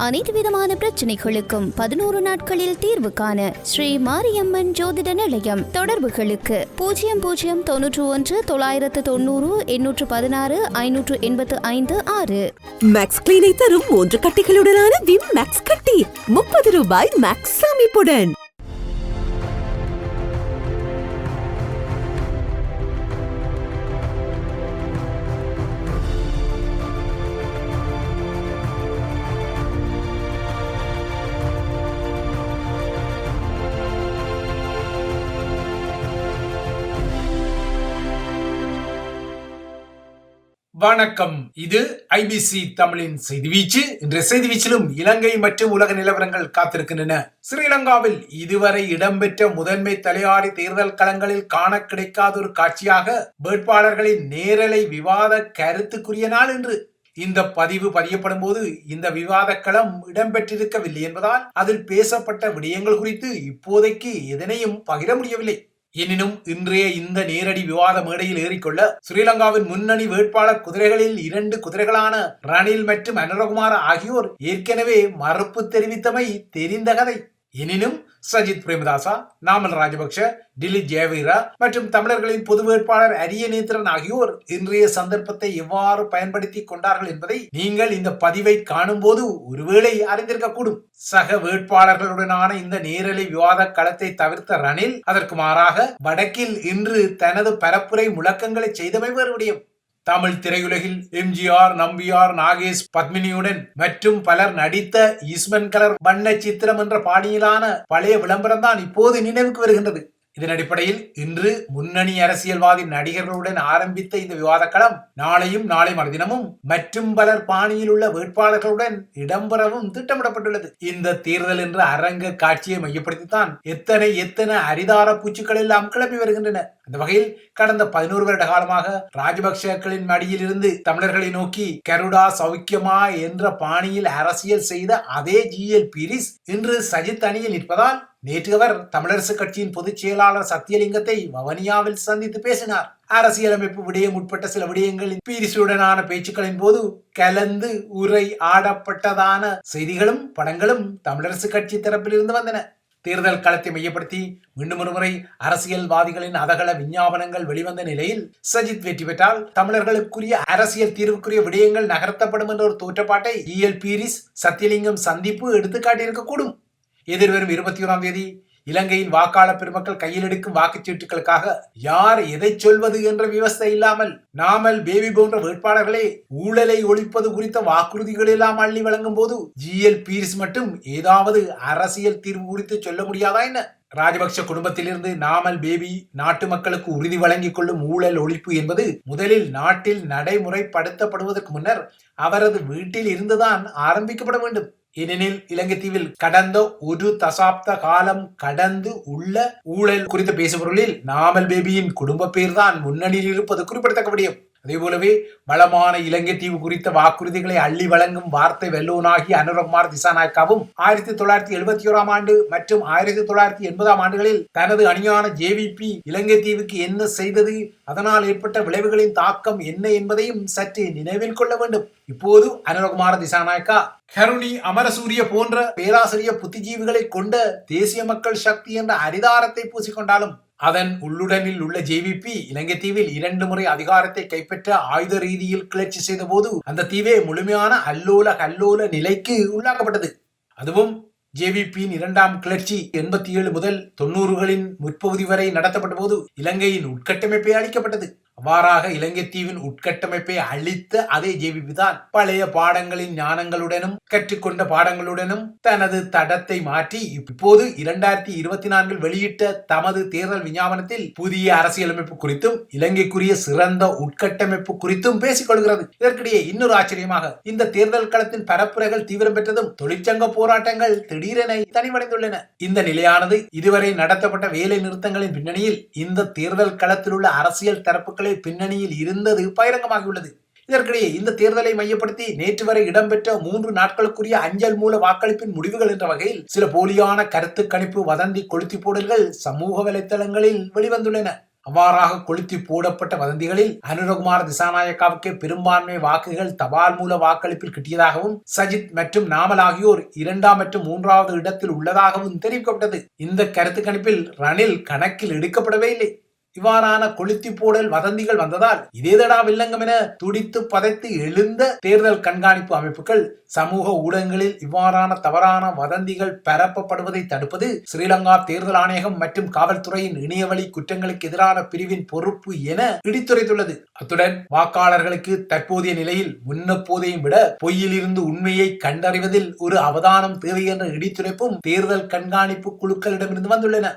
அனைத்து விதமான பிரச்சனைகளுக்கும் பதினோரு நாட்களில் தீர்வு காண ஸ்ரீ மாரியம்மன் ஜோதிட நிலையம் தொடர்புகளுக்கு. பூஜ்ஜியம் பூஜ்ஜியம் தொன்னூற்று ஒன்று தொள்ளாயிரத்து தொண்ணூறு எண்ணூற்று பதினாறு ஐநூற்று எண்பத்து ஐந்து ஆறு. மேக்ஸ் கிளீனை தரும் மூன்று கட்டிகளுடனான விம் மேக்ஸ் கட்டி. முப்பது ரூபாய் மேக்ஸ் சேமிப்புடன். வணக்கம். இது ஐபிசி தமிழின் செய்தி வீச்சு. இன்றைய செய்தி வீச்சிலும் இலங்கை மற்றும் உலக நிலவரங்கள் காத்திருக்கின்றன. ஸ்ரீலங்காவில் இதுவரை இடம்பெற்ற முதன்மை தலையாரி தேர்தல் களங்களில் காண கிடைக்காத ஒரு காட்சியாக வேட்பாளர்களின் நேரலை விவாத கருத்துக்குரிய நாள் என்று இந்த பதிவு பதியப்படும் போது இந்த விவாத களம் இடம்பெற்றிருக்கவில்லை என்பதால் அதில் பேசப்பட்ட விடயங்கள் குறித்து இப்போதைக்கு எதனையும் பகிர முடியவில்லை. எனினும் இன்றைய இந்த நேரடி விவாத மேடையில் ஏறிக்கொள்ள ஸ்ரீலங்காவின் முன்னணி வேட்பாளர் குதிரைகளில் இரண்டு குதிரைகளான ரணில் மற்றும் அனுரகுமார் ஆகியோர் ஏற்கனவே மறுப்பு தெரிவித்தமை தெரிந்த கதை. எனினும் சஜித் பிரேமதாசா நாமல் ராஜபக்ஷ டிலிட் ஜெயவீரா மற்றும் தமிழர்களின் பொது வேட்பாளர் அரிய நேத்திரன் ஆகியோர் இன்றைய சந்தர்ப்பத்தை எவ்வாறு பயன்படுத்தி கொண்டார்கள் என்பதை நீங்கள் இந்த பதிவை காணும் போது ஒருவேளை அறிந்திருக்கக்கூடும் சக வேட்பாளர்களுடனான இந்த நேரலை விவாத களத்தை தவிர்த்த ரணில் அதற்கு மாறாக வடக்கில் இன்று தனது பரப்புரை முழக்கங்களை செய்தமை வேறு விடயம் தமிழ் திரையுலகில் எம்ஜிஆர் நம்பியார் நாகேஷ் பத்மினியுடன் மற்றும் பலர் நடித்த இஸ்மன் கலர் வண்ண சித்திரம் என்ற பாணியிலான பழைய விளம்பரம் தான் இப்போது நினைவுக்கு வருகின்றது. இதன் அடிப்படையில் இன்று முன்னணி அரசியல்வாதி நடிகர்களுடன் ஆரம்பித்த இந்த விவாத களம் நாளையும் நாளை மறுதினமும் மற்றும் பலர் பாணியில் உள்ள வேட்பாளர்களுடன் இடம்பெறவும் திட்டமிடப்பட்டுள்ளது. இந்த தேர்தல் என்ற அரங்க காட்சியை மையப்படுத்தித்தான் எத்தனை எத்தனை அரிதார பூச்சிகள் எல்லாம் கிளம்பி வருகின்றன. அந்த வகையில் கடந்த பதினோரு வருட காலமாக ராஜபக்சக்களின் மடியில் இருந்து தமிழர்களை நோக்கி கருடா சௌக்கியமா என்ற பாணியில் அரசியல் செய்த அதே ஜி எல் பீரிஸ் இன்று சஜித் அணியில் நிற்பதால் நேற்று அவர் தமிழரசு கட்சியின் பொதுச் செயலாளர் சத்தியலிங்கத்தை வவனியாவில் சந்தித்து பேசினார். அரசியலமைப்பு விடயம் உட்பட்ட சில விடயங்களின் பீரிசுடனான பேச்சுக்களின் போது கலந்து உரை ஆடப்பட்டதான செய்திகளும் படங்களும் தமிழரசு கட்சி தரப்பில் இருந்து வந்தன. தேர்தல் களத்தை மையப்படுத்தி மீண்டும் ஒருமுறை அரசியல்வாதிகளின் அதகள விஞ்ஞாபனங்கள் வெளிவந்த நிலையில் சஜித் வெற்றி பெற்றால் தமிழர்களுக்குரிய அரசியல் தீர்வுக்குரிய விடயங்கள் நகர்த்தப்படும் என்ற ஒரு தோற்றப்பாட்டை இஎல் பீரிஸ் சத்தியலிங்கம் சந்திப்பு எடுத்துக்காட்டியிருக்கக்கூடும். எதிர்வரும் இருபத்தி ஓராம் தேதி இலங்கையின் வாக்காளர் பெருமக்கள் கையில் எடுக்கும் வாக்குச்சீட்டுகளுக்காக யார் எதை சொல்வது என்ற விவஸ்தை இல்லாமல் நாமல் பேபி போன்ற வேட்பாளர்களே ஊழலை ஒழிப்பது குறித்த வாக்குறுதிகள் எல்லாம் அள்ளி வழங்கும் போது ஜிஎல் பீரிஸ் மட்டும் ஏதாவது அரசியல் தீர்வு குறித்து சொல்ல முடியாதா என்ன? ராஜபக்ஷ குடும்பத்திலிருந்து நாமல் பேபி நாட்டு மக்களுக்கு உறுதி வழங்கிக் கொள்ளும் ஊழல் ஒழிப்பு என்பது முதலில் நாட்டில் நடைமுறைப்படுத்தப்படுவதற்கு முன்னர் அவரது வீட்டில் இருந்துதான் ஆரம்பிக்கப்பட வேண்டும். ஏனெனில் இலங்கை தீவில் கடந்த ஒரு தசாப்த காலம் கடந்து உள்ள ஊழல் குறித்து பேசுபொருளில் நாமல் பேபியின் குடும்ப பேர்தான் முன்னணியில் இருப்பது குறிப்பிடத்தக்க முடியும் அதே போலவே வளமான இலங்கை தீவு குறித்த வாக்குறுதிகளை அள்ளி வழங்கும் வார்த்தை வெல்லோனாகி அனுரகுமார் திசாநாயக்காவும் ஆயிரத்தி தொள்ளாயிரத்தி எழுபத்தி ஓராம் ஆண்டு மற்றும் ஆயிரத்தி தொள்ளாயிரத்தி எண்பதாம் ஆண்டுகளில் தனது அணியான ஜேவிபி இலங்கை தீவுக்கு என்ன செய்தது? அதனால் ஏற்பட்ட விளைவுகளின் தாக்கம் என்ன என்பதையும் சற்று நினைவில் கொள்ள வேண்டும். இப்போது அனுரகுமார திசாநாயக்கா கருணி அமரசூரிய போன்ற பேராசிரியர் புத்திஜீவிகளை கொண்ட தேசிய மக்கள் சக்தி என்ற அரிதாரத்தை பூசிக்கொண்டாலும் அதன் உள்ளுடனில் உள்ள ஜேவிபி இலங்கை தீவில் இரண்டு முறை அதிகாரத்தை கைப்பற்ற ஆயுத ரீதியில் கிளர்ச்சி செய்த போது அந்த தீவே முழுமையான அல்லோல கல்லோல நிலைக்கு உள்ளாக்கப்பட்டது. அதுவும் ஜேவிபியின் இரண்டாம் கிளர்ச்சி எண்பத்தி ஏழு முதல் தொண்ணூறுகளின் முற்பகுதி வரை நடத்தப்பட்ட போது இலங்கையின் உட்கட்டமைப்பே அளிக்கப்பட்டது. அவ்வாறாக இலங்கை தீவின் உட்கட்டமைப்பை அழித்த அதே ஜேவிபி தான் பழைய பாடங்களின் ஞானங்களுடனும் கற்றுக்கொண்ட பாடங்களுடனும் தனது தடத்தை மாற்றி இப்போது இரண்டாயிரத்தி இருபத்தி நான்கில் வெளியிட்ட தமது தேர்தல் விஞ்ஞாபனத்தில் புதிய அரசியலமைப்பு குறித்தும் இலங்கைக்குரிய சிறந்த உட்கட்டமைப்பு குறித்தும் பேசிக் கொள்கிறது இதற்கிடையே இன்னொரு ஆச்சரியமாக இந்த தேர்தல் களத்தின் பரப்புரைகள் தீவிரம் பெற்றதும் தொழிற்சங்க போராட்டங்கள் திடீரென தனிவடைந்துள்ளன இந்த நிலையானது இதுவரை நடத்தப்பட்ட வேலை நிறுத்தங்களின் பின்னணியில் இந்த தேர்தல் களத்தில் உள்ள அரசியல் தரப்புகளை பின்னணியில் இருந்தது பகிரங்கமாகியுள்ளது. இதற்கிடையே இந்த தேர்தலை மையப்படுத்தி நேற்று வரை இடம்பெற்ற மூன்று நாட்களுக்குரிய அஞ்சல் மூல வாக்களிப்பின் முடிவுகள் என்ற வகையில் சில போலியான கருத்து கணிப்பு வதந்தி கொளுத்தி போடல்கள் சமூக வலைத்தளங்களில் வெளிவந்துள்ளன. அவ்வாறாக கொளுத்தி போடப்பட்ட வதந்திகளில் அனுரகுமார் திசாநாயக்காவுக்கு பெரும்பான்மை வாக்குகள் தபால் மூல வாக்களிப்பில் கிட்டியதாகவும் சஜித் மற்றும் நாமல் ஆகியோர் இரண்டாம் மற்றும் மூன்றாவது இடத்தில் உள்ளதாகவும் தெரிவிக்கப்பட்டது. இந்த கருத்து கணிப்பில் ரணில் கணக்கில் எடுக்கப்படவே இல்லை. இவ்வாறான கொளுத்தி போடல் வதந்திகள் வந்ததால் இதேதடா வில்லங்கம் என துடித்து பதைத்து எழுந்த தேர்தல் கண்காணிப்பு அமைப்புகள் சமூக ஊடகங்களில் இவ்வாறான தவறான வதந்திகள் பரப்பப்படுவதை தடுப்பது ஸ்ரீலங்கா தேர்தல் ஆணையகம் மற்றும் காவல்துறையின் இணையவழி குற்றங்களுக்கு எதிரான பிரிவின் பொறுப்பு என இடித்துரைத்துள்ளது அத்துடன் வாக்காளர்களுக்கு தற்போதைய நிலையில் முன்னப்போதையும் விட பொய்யிலிருந்து உண்மையை கண்டறிவதில் ஒரு அவதானம் தேவை என்ற இடித்துரைப்பும் தேர்தல் கண்காணிப்பு குழுக்களிடமிருந்து வந்துள்ளன.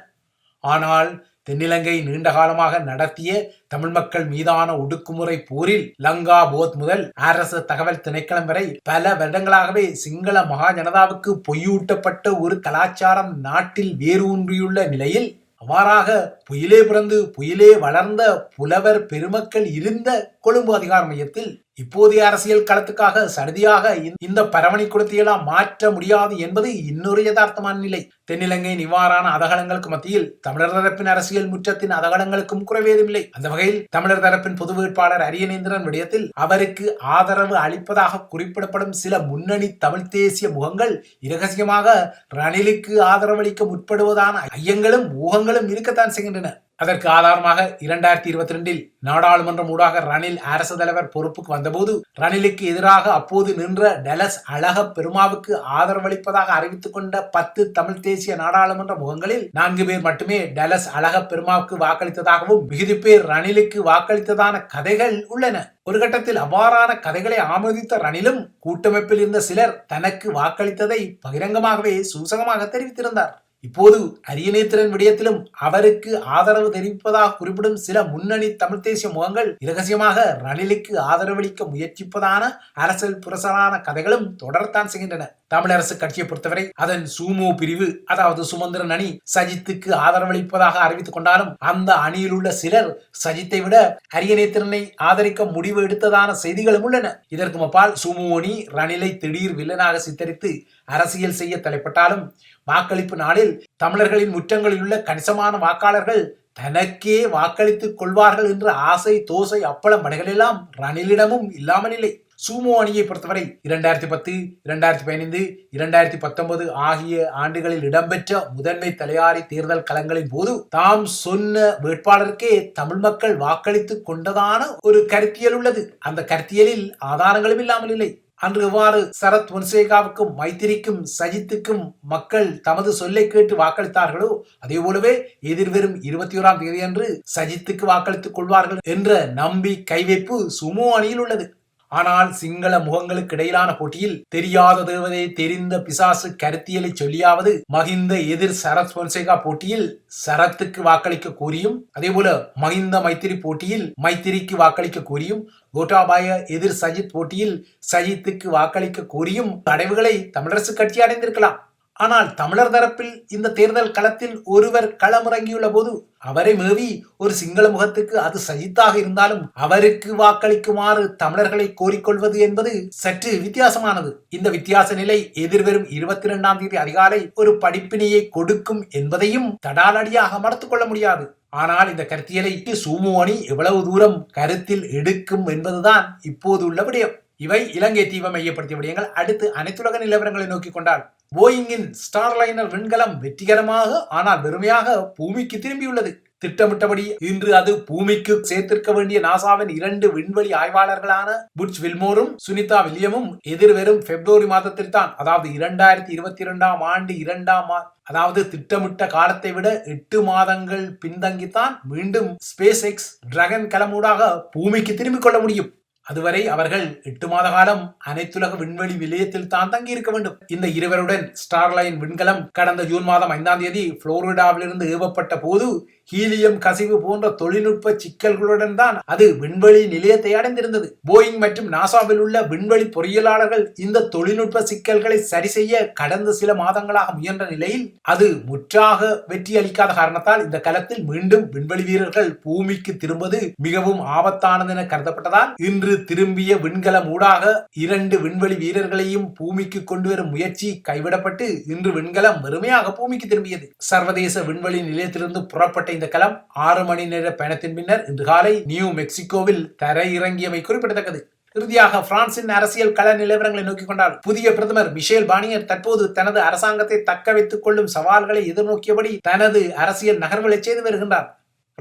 ஆனால் தென்னிலங்கை நீண்ட காலமாக நடத்திய தமிழ் மக்கள் மீதான ஒடுக்குமுறை போரில் லங்கா போத் முதல் அரசு தகவல் திணைக்களம் வரை பல வருடங்களாகவே சிங்கள மகா ஜனதாவுக்கு பொய்யூட்டப்பட்ட ஒரு கலாச்சாரம் நாட்டில் வேரூன்றியுள்ள நிலையில் அவ்வாறாக புயலே பிறந்து புயலே வளர்ந்த புலவர் பெருமக்கள் இருந்த கொழும்பு அதிகார மையத்தில் இப்போதைய அரசியல் களத்துக்காக சடுதியாக இந்த- இந்த பரவணி குளத்தையெல்லாம் மாற்ற முடியாது என்பது இன்னொரு யதார்த்தமான நிலை. தென்னிலங்கை நிவாரண அதகலங்களுக்கு மத்தியில் தமிழர் தரப்பின் அரசியல் முற்றத்தின் அதகலங்களுக்கும் குறைவேதுமில்லை. அந்த வகையில் தமிழர் தரப்பின் பொது வேட்பாளர் அரியநேந்திரன் விடயத்தில் அவருக்கு ஆதரவு அளிப்பதாக குறிப்பிடப்படும் சில முன்னணி தமிழ் தேசிய முகங்கள் இரகசியமாக ரணிலுக்கு ஆதரவளிக்க முற்படுவதான ஐயங்களும் ஊகங்களும் இருக்கத்தான் செய்கின்றன. அதற்கு ஆதாரமாக இரண்டாயிரத்தி இருபத்தி ரெண்டில் நாடாளுமன்றம் ஊடாக ரணில் அரசு தலைவர் பொறுப்புக்கு வந்தபோது ரணிலுக்கு எதிராக அப்போது நின்ற டெலஸ் அழக பெருமாவுக்கு ஆதரவளிப்பதாக அறிவித்துக் கொண்ட பத்து தமிழ் தேசிய நாடாளுமன்ற முகங்களில் நான்கு பேர் மட்டுமே டெலஸ் அழக பெருமாவுக்கு வாக்களித்ததாகவும் மிகுதி பேர் ரணிலுக்கு வாக்களித்ததான கதைகள் உள்ளன. ஒரு கட்டத்தில் அவ்வாறான கதைகளை ஆமோதித்த ரணிலும் கூட்டமைப்பில் இருந்த சிலர் தனக்கு வாக்களித்ததை பகிரங்கமாகவே சூசகமாக தெரிவித்திருந்தார். இப்போது அரியநேத்திரன் விடயத்திலும் அவருக்கு ஆதரவு தெரிவிப்பதாக குறிப்பிடும் சில முன்னணி தமிழ் தேசிய முகங்கள் இரகசியமாக ரணிலுக்கு ஆதரவளிக்க முயற்சிப்பதான அரசியல் புரசலான கதைகளும் தொடர்த்தான் செய்கின்றன. தமிழரசு கட்சியை பொறுத்தவரை அதன் சூமோ பிரிவு அதாவது சுமந்திரன் அணி சஜித்துக்கு ஆதரவளிப்பதாக அறிவித்துக் கொண்டாலும் அந்த அணியில் உள்ள சிலர் சஜித்தை விட அரியநேத்திரனை ஆதரிக்க முடிவு எடுத்ததான செய்திகளும் உள்ளன. இதற்கு அப்பால் சுமோ அணி ரணிலை திடீர் வில்லனாக சித்தரித்து அரசியல் செய்ய தலைப்பட்டாலும் வாக்களிப்பு நாளில் தமிழர்களின் முற்றங்களில் உள்ள கணிசமான வாக்காளர்கள் தனக்கே வாக்களித்துக் கொள்வார்கள் என்ற ஆசை தோசை அப்பளம் படைகளெல்லாம் ரணிலிடமும் இல்லாமல் இல்லை. சூமோ அணியை பொறுத்தவரை இரண்டாயிரத்தி பத்து இரண்டாயிரத்தி பதினைந்து இரண்டாயிரத்தி பத்தொன்பது ஆகிய ஆண்டுகளில் இடம்பெற்ற முதன்மை தலையாரி தேர்தல் களங்களின் போது தாம் சொன்ன வேட்பாளருக்கே தமிழ் மக்கள் வாக்களித்துக் கொண்டதான ஒரு கருத்தியல் உள்ளது. அந்த கருத்தியலில் ஆதாரங்களும் இல்லாமல் இல்லை. அன்று இவ்வாறு சரத் பொன்சேகாவுக்கும் மைத்திரிக்கும் சஜித்துக்கும் மக்கள் தமது சொல்லை கேட்டு வாக்களித்தார்களோ அதே போலவே எதிர்வரும் இருபத்தி ஓராம் தேதி அன்று சஜித்துக்கு வாக்களித்துக் கொள்வார்கள் என்ற நம்பி கைவைப்பு சுமோ அணியில் உள்ளது. ஆனால் சிங்கள முகங்களுக்கு இடையிலான போட்டியில் தெரியாத தேவதை தெரிந்த பிசாசு கருத்தியலை சொல்லியாவது மகிந்த எதிர் சரத் பொன்சேகா போட்டியில் சரத்துக்கு வாக்களிக்க கோரியும் அதேபோல மகிந்த மைத்திரி போட்டியில் மைத்திரிக்கு வாக்களிக்க கோரியும் கோட்டாபாய எதிர் சஜித் போட்டியில் சஜித்துக்கு வாக்களிக்க கோரியும் அடைவுகளை தமிழரசு கட்சி அடைந்திருக்கலாம். ஆனால் தமிழர் தரப்பில் இந்த தேர்தல் களத்தில் ஒருவர் களமிறங்கியுள்ள போது அவரை மேவி ஒரு சிங்கள முகத்துக்கு அது சஜித்தாக இருந்தாலும் அவருக்கு வாக்களிக்குமாறு தமிழர்களை கோரிக்கொள்வது என்பது சற்று வித்தியாசமானது. இந்த வித்தியாச நிலை எதிர்வரும் இருபத்தி இரண்டாம் தேதி அதிகாலை ஒரு படிப்பினையை கொடுக்கும் என்பதையும் தடாலடியாக மறுத்துக் கொள்ள முடியாது. ஆனால் இந்த கருத்தியலை சூமோ அணி எவ்வளவு தூரம் கருத்தில் எடுக்கும் என்பதுதான் இப்போது உள்ள விடயம். இவை இலங்கை தீவை மையப்படுத்திய விடயங்கள். அடுத்து அனைத்துலக நிலவரங்களை நோக்கி கொண்டால் போயிங்கின் ஸ்டார்லைனர் விண்கலம் வெற்றிகரமாக ஆனால் வெறுமையாக பூமிக்கு திரும்பியுள்ளது. திட்டமிட்டபடி இன்று அது பூமிக்கு சேர்த்திருக்க வேண்டிய நாசாவின் இரண்டு விண்வெளி ஆய்வாளர்களான புட்ச் வில்மோரும் சுனிதா வில்லியமும் எதிர்வரும் பிப்ரவரி மாதத்தில் தான் அதாவது இரண்டாயிரத்தி இருபத்தி இரண்டாம் ஆண்டு இரண்டாம் அதாவது திட்டமிட்ட காலத்தை விட எட்டு மாதங்கள் பின்தங்கித்தான் மீண்டும் ஸ்பேஸ் எக்ஸ் டிராகன் கலமூடாக பூமிக்கு திரும்பிக் கொள்ள முடியும். அதுவரை அவர்கள் எட்டு மாத காலம் அனைத்துலக விண்வெளி நிலையத்தில் தான் தங்கியிருக்க வேண்டும். இந்த இருவருடன் ஸ்டார்லைன் விண்கலம் கடந்த ஜூன் மாதம் ஐந்தாம் தேதி புளோரிடாவிலிருந்து ஏவப்பட்ட போது ஹீலியம் கசிவு போன்ற தொழில்நுட்ப சிக்கல்களுடன் தான் அது விண்வெளி நிலையத்தை அடைந்திருந்தது. போயிங் மற்றும் நாசாவில் உள்ள விண்வெளி பொறியியலாளர்கள் இந்த தொழில்நுட்ப சிக்கல்களை சரி செய்ய கடந்த சில மாதங்களாக முயன்ற நிலையில் அது முற்றாக வெற்றி அளிக்காத காரணத்தால் இந்த களத்தில் மீண்டும் விண்வெளி வீரர்கள் பூமிக்கு திரும்புவது மிகவும் ஆபத்தானது என கருதப்பட்டதால் இன்று திரும்பிய விண்கலம் ஊடாக இரண்டு விண்வெளி வீரர்களையும் பூமிக்கு கொண்டு வரும் முயற்சி கைவிடப்பட்டு இன்று விண்கலம் வெறுமையாக பூமிக்கு திரும்பியது. சர்வதேச விண்வெளி நிலையத்திலிருந்து புறப்பட்ட இந்த கலம் ஆறு மணி நேர பயணத்தின் பின்னர் இன்று காலை நியூ மெக்சிகோவில் தரை இறங்கியமை குறிப்பிடத்தக்கது. இறுதியாக பிரான்சின் அரசியல் கள நிலவரங்களை நோக்கிக் கொண்டால் புதிய பிரதமர் மிஷேல் பானியர் தற்போது தனது அரசாங்கத்தை தக்க வைத்துக் கொள்ளும் சவால்களை எதிர்நோக்கியபடி தனது அரசியல் நகர்வுகளை செய்து வருகின்றார்.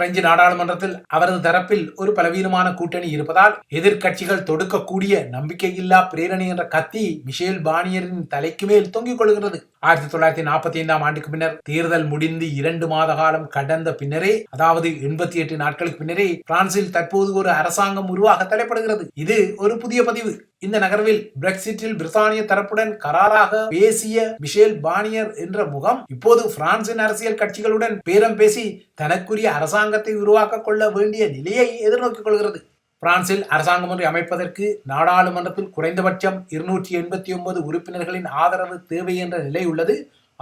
பிரெஞ்சு நாடாளுமன்றத்தில் அவரது தரப்பில் ஒரு பலவீனமான கூட்டணி இருப்பதால் எதிர்க்கட்சிகள் தொடுக்கக்கூடிய நம்பிக்கையில்லா பிரேரணி என்ற கத்தி மிஷேல் பானியரின் தலைக்கு மேல் தொங்கிக் கொள்கிறது ஆயிரத்தி தொள்ளாயிரத்தி நாற்பத்தி ஐந்தாம் ஆண்டுக்கு பின்னர் தேர்தல் முடிந்து இரண்டு மாத காலம் கடந்த பின்னரே அதாவது எண்பத்தி எட்டு நாட்களுக்கு பின்னரே பிரான்சில் தற்போது ஒரு அரசாங்கம் உருவாக தலைப்படுகிறது. இது ஒரு புதிய பதிவு. இந்த நகர்வில் பிரெக்சிட்டில் பிரித்தானிய தரப்புடன் கராராக பேசிய மிஷேல் பானியர் என்ற முகம் இப்போது பிரான்சின் அரசியல் கட்சிகளுடன் பேரம் பேசி தனக்குரிய அரசாங்கத்தை உருவாக்க கொள்ள வேண்டிய நிலையை எதிர்நோக்கிக் கொள்கிறது. பிரான்சில் அரசாங்கம் ஒன்றை அமைப்பதற்கு நாடாளுமன்றத்தில் குறைந்தபட்சம் இருநூற்றி எண்பத்தி ஒன்பது உறுப்பினர்களின் ஆதரவு தேவை என்ற நிலை உள்ளது.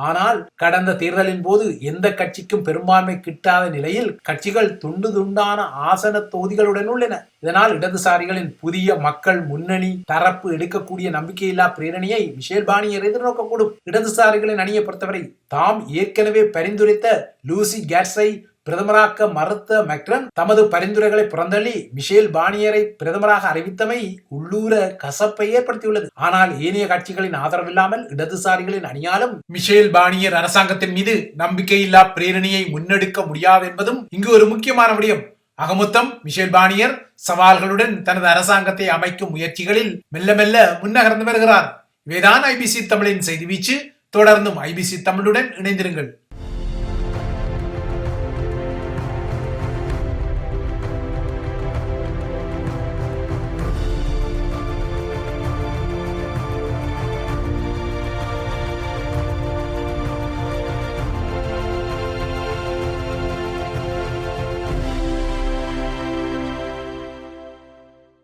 ஆனால் கடந்த தேர்தலின் போது எந்த கட்சிக்கும் பெரும்பான்மை கிட்டாத நிலையில் கட்சிகள் துண்டு துண்டான ஆசன தொகுதிகளுடன் உள்ளன. இதனால் இடதுசாரிகளின் புதிய மக்கள் முன்னணி தரப்பு எடுக்கக்கூடிய நம்பிக்கையில்லா பிரேரணியை மிஷேல் பானியர் எதிர்நோக்கக்கூடும். இடதுசாரிகளின் அணியை பொறுத்தவரை தாம் ஏற்கனவே பரிந்துரைத்த லூசி கேட்ஸை பிரதமராக்க மறுத்த மெக்ரன் தமது பரிந்துரைகளை புறந்தள்ளி மிஷேல் பானியரை பிரதமராக அறிவித்தமை உள்ளூர கசப்பை ஏற்படுத்தியுள்ளது. ஆனால் ஏனைய கட்சிகளின் ஆதரவில்லாமல் இடதுசாரிகளின் அணியாலும் மிஷேல் பானியர் அரசாங்கத்தின் மீது நம்பிக்கையில்லா பிரேரணியை முன்னெடுக்க முடியாது என்பதும் இங்கு ஒரு முக்கியமான விடயம். அகமொத்தம் மிஷேல் பானியர் சவால்களுடன் தனது அரசாங்கத்தை அமைக்கும் முயற்சிகளில் மெல்ல மெல்ல முன்னகர்ந்து வருகிறார். இவைதான் ஐபிசி தமிழின் செய்தி வீச்சு. தொடர்ந்தும் ஐபிசி தமிழுடன் இணைந்திருங்கள்.